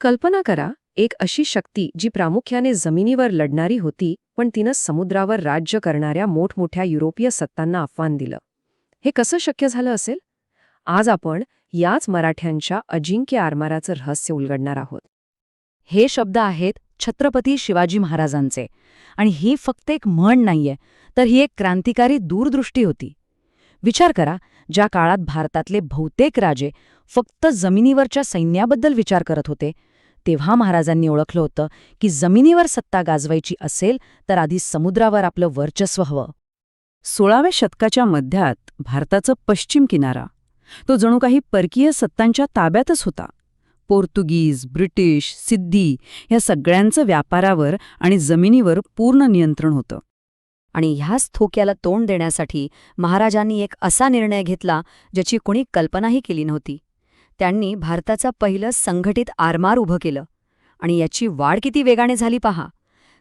कल्पना करा एक अशी शक्ती जी प्रामुख्याने जमिनीवर लढणारी होती पण तिनं समुद्रावर राज्य करणाऱ्या मोठमोठ्या युरोपीय सत्तांना आव्हान दिलं. हे कसं शक्य झालं असेल? आज आपण याच मराठ्यांच्या अजिंक्य आरमाराचं रहस्य उलगडणार आहोत. हे शब्द आहेत छत्रपती शिवाजी महाराजांचे आणि ही फक्त एक म्हण नाहीये तर ही एक क्रांतिकारी दूरदृष्टी होती. विचार करा ज्या काळात भारतातले बहुतेक राजे फक्त जमिनीवरच्या सैन्याबद्दल विचार करत होते तेव्हा महाराजांनी ओळखलं होतं की जमिनीवर सत्ता गाजवायची असेल तर आधी समुद्रावर आपलं वर्चस्व हवं. सोळाव्या शतकाच्या मध्यात भारताचं पश्चिम किनारा तो जणू काही परकीय सत्तांच्या ताब्यातच होता. पोर्तुगीज ब्रिटिश सिद्धी ह्या सगळ्यांचं व्यापारावर आणि जमिनीवर पूर्ण नियंत्रण होतं. आणि ह्याच थोक्याला तोंड देण्यासाठी महाराजांनी एक असा निर्णय घेतला ज्याची कोणी कल्पनाही केली नव्हती. त्यांनी भारताचं पहिलं संघटित आरमार उभं केलं. आणि याची वाढ किती वेगाने झाली पहा.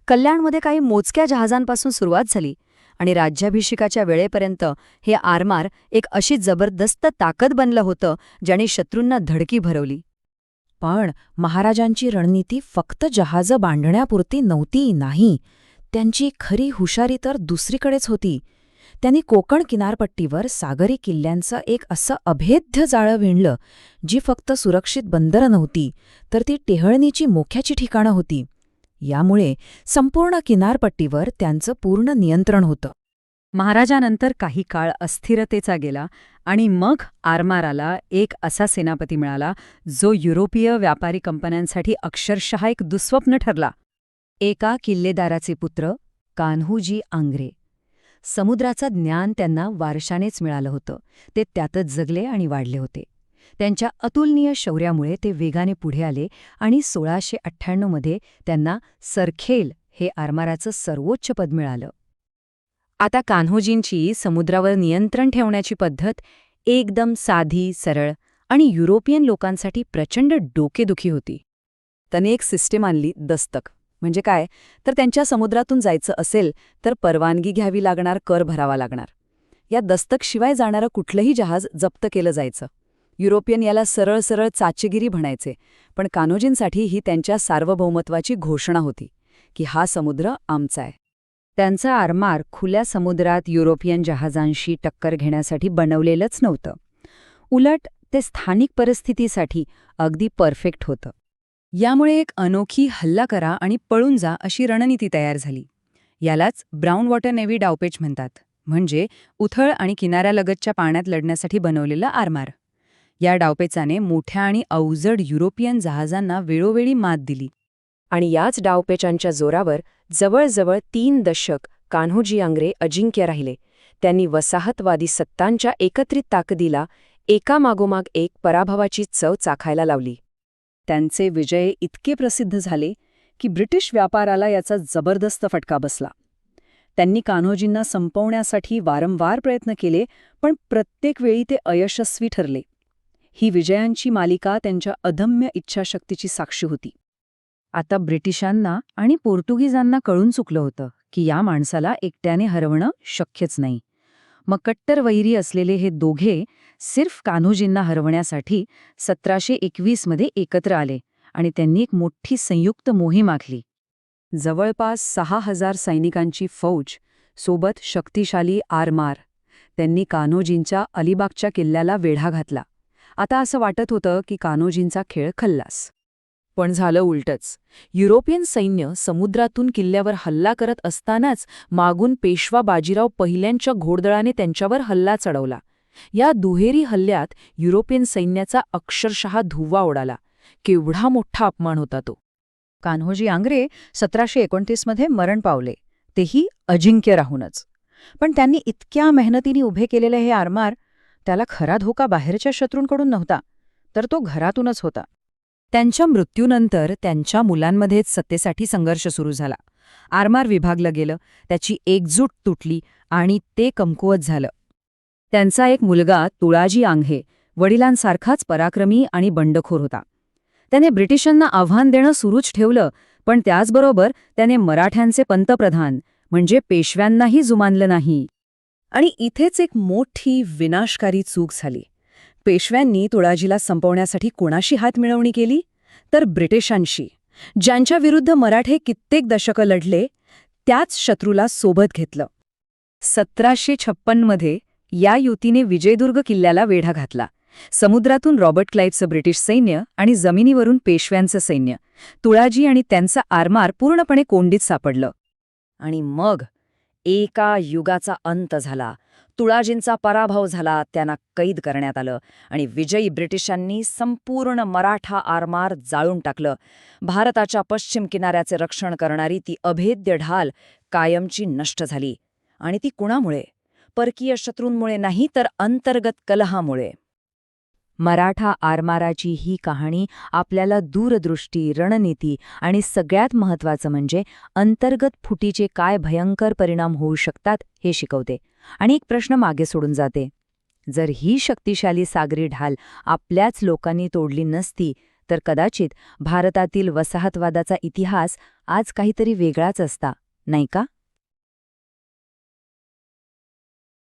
कल्याणमध्ये काही मोजक्या जहाजांपासून सुरुवात झाली आणि राज्याभिषेकाच्या वेळेपर्यंत हे आरमार एक अशी जबरदस्त ताकद बनलं होतं ज्याने शत्रूंना धडकी भरवली. पण महाराजांची रणनीती फक्त जहाजं बांधण्यापुरती नव्हती नाही. त्यांची खरी हुशारी तर दुसरीकडेच होती. त्यांनी कोकण किनारपट्टीवर सागरी किल्ल्यांचं एक असं अभेद्य जाळं विणलं जी फक्त सुरक्षित बंदरं नव्हती तर ती टेहळणीची मोख्याची ठिकाणं होती. यामुळे संपूर्ण किनारपट्टीवर त्यांचं पूर्ण नियंत्रण होतं. महाराजानंतर काही काळ अस्थिरतेचा गेला आणि मग आरमाराला एक असा सेनापती मिळाला जो युरोपीय व्यापारी कंपन्यांसाठी अक्षरशः एक दुस्वप्न ठरला. एका किल्लेदाराचे पुत्र कान्हूजी आंग्रे. समुद्राचं ज्ञान त्यांना वारशानेच मिळालं होतं. ते त्यातच जगले आणि वाढले होते. त्यांच्या अतुलनीय शौर्यामुळे ते वेगाने पुढे आले आणि सोळाशे अठ्ठ्याण्णवमध्ये त्यांना सरखेल हे आरमाराचं सर्वोच्च पद मिळालं. आता कान्होजींची समुद्रावर नियंत्रण ठेवण्याची पद्धत एकदम साधी सरळ आणि युरोपियन लोकांसाठी प्रचंड डोकेदुखी होती. त्याने एक सिस्टीम आणली दस्तक. म्हणजे काय? तर त्यांच्या समुद्रातून जायचं असेल तर परवानगी घ्यावी लागणार कर भरावा लागणार. या दस्तकशिवाय जाणारं कुठलंही जहाज जप्त केलं जायचं. युरोपियन याला सरळ सरळ चाचेगिरी म्हणायचे पण कान्होजींसाठी ही त्यांच्या सार्वभौमत्वाची घोषणा होती की हा समुद्र आमचा आहे. त्यांचा आरमार खुल्या समुद्रात युरोपियन जहाजांशी टक्कर घेण्यासाठी बनवलेलंच नव्हतं. उलट ते स्थानिक परिस्थितीसाठी अगदी परफेक्ट होतं. यामुळे एक अनोखी हल्ला करा आणि पळून जा अशी रणनीती तयार झाली. यालाच ब्राऊन वॉटर नेव्ही डावपेच म्हणतात. म्हणजे उथळ आणि किनाऱ्यालगतच्या पाण्यात लढण्यासाठी बनवलेलं आरमार. या डावपेचाने मोठ्या आणि अवजड युरोपियन जहाजांना वेळोवेळी मात दिली. आणि याच डावपेचांच्या जोरावर जवळजवळ तीन दशक कान्होजी आंग्रे अजिंक्य राहिले. त्यांनी वसाहतवादी सत्तांच्या एकत्रित ताकदीला एकामागोमाग एक पराभवाची चव चाखायला लावली. त्यांचे विजय इतके प्रसिद्ध झाले की ब्रिटिश व्यापाराला याचा जबरदस्त फटका बसला. त्यांनी कान्होजींना संपवण्यासाठी वारंवार प्रयत्न केले पण प्रत्येक वेळी ते अयशस्वी ठरले. ही विजयांची मालिका त्यांच्या अदम्य इच्छाशक्तीची साक्षी होती. आता ब्रिटिशांना आणि पोर्तुगीजांना कळून चुकलं होतं की या माणसाला एकट्याने हरवणं शक्यच नाही. मग वैरी असलेले हे दोघे सिर्फ कान्होजींना हरवण्यासाठी सतराशे एकवीसमध्ये एकत्र आले आणि त्यांनी एक मोठी संयुक्त मोहीम आखली. जवळपास सहा हजार सैनिकांची फौज सोबत शक्तिशाली आरमार त्यांनी कान्होजींच्या अलिबागच्या किल्ल्याला वेढा घातला. आता असं वाटत होतं की कान्होजींचा खेळ खल्लास. पण झालं उलटच. युरोपियन सैन्य समुद्रातून किल्ल्यावर हल्ला करत असतानाच मागून पेशवा बाजीराव पहिल्यांच्या घोडदळाने त्यांच्यावर हल्ला चढवला. या दुहेरी हल्ल्यात युरोपियन सैन्याचा अक्षरशः धुव्वा उडाला केवढा मोठा अपमान होता तो. कान्होजी आंग्रे सतराशे एकोणतीसमध्ये मरण पावले. तेही अजिंक्य राहूनच. पण त्यांनी इतक्या मेहनतीने उभे केलेले हे आरमार त्याला खरा धोका बाहेरच्या शत्रूंकडून नव्हता तर तो घरातूनच होता. त्यांच्या मृत्यूनंतर त्यांच्या मुलांमध्येच सत्तेसाठी संघर्ष सुरू झाला. आरमार विभागलं गेलं त्याची एकजूट तुटली आणि ते कमकुवत झालं. त्यांचा एक मुलगा तुळाजी आंघे वडिलांसारखाच पराक्रमी आणि बंडखोर होता. त्याने ब्रिटिशांना आव्हान देणं सुरूच ठेवलं पण त्याचबरोबर त्याने मराठ्यांचे पंतप्रधान म्हणजे पेशव्यांनाही जुमानलं नाही. आणि इथेच एक मोठी विनाशकारी चूक झाली. पेशव्यांनी तुळाजीला संपवण्यासाठी कोणाशी हात मिळवणी केली? तर ब्रिटिशांशी. ज्यांच्या विरुद्ध मराठे कित्येक दशकं लढले त्याच शत्रूला सोबत घेतलं. सतराशे छप्पनमध्ये या युतीने विजयदुर्ग किल्ल्याला वेढा घातला. समुद्रातून रॉबर्ट क्लाईव्हचं ब्रिटिश सैन्य आणि जमिनीवरून पेशव्यांचं सैन्य. तुळाजी आणि त्यांचा आरमार पूर्णपणे कोंडीत सापडलं. आणि मग एका युगाचा अंत झाला. तुळाजींचा पराभव झाला त्यांना कैद करण्यात आलं आणि विजयी ब्रिटिशांनी संपूर्ण मराठा आरमार जाळून टाकलं. भारताच्या पश्चिम किनाऱ्याचे रक्षण करणारी ती अभेद्य ढाल कायमची नष्ट झाली. आणि ती कुणामुळे? परकीय शत्रूंमुळे नाही तर अंतर्गत कलहामुळे. मराठा आरमाराची ही कहाणी आपल्याला दूरदृष्टी रणनीती आणि सगळ्यात महत्त्वाचं म्हणजे अंतर्गत फुटीचे काय भयंकर परिणाम होऊ शकतात हे शिकवते. आणि एक प्रश्न मागे सोडून जाते. जर ही शक्तिशाली सागरी ढाल आपल्याच लोकांनी तोडली नसती तर कदाचित भारतातील वसाहतवादाचा इतिहास आज काहीतरी वेगळाच असता नाही का?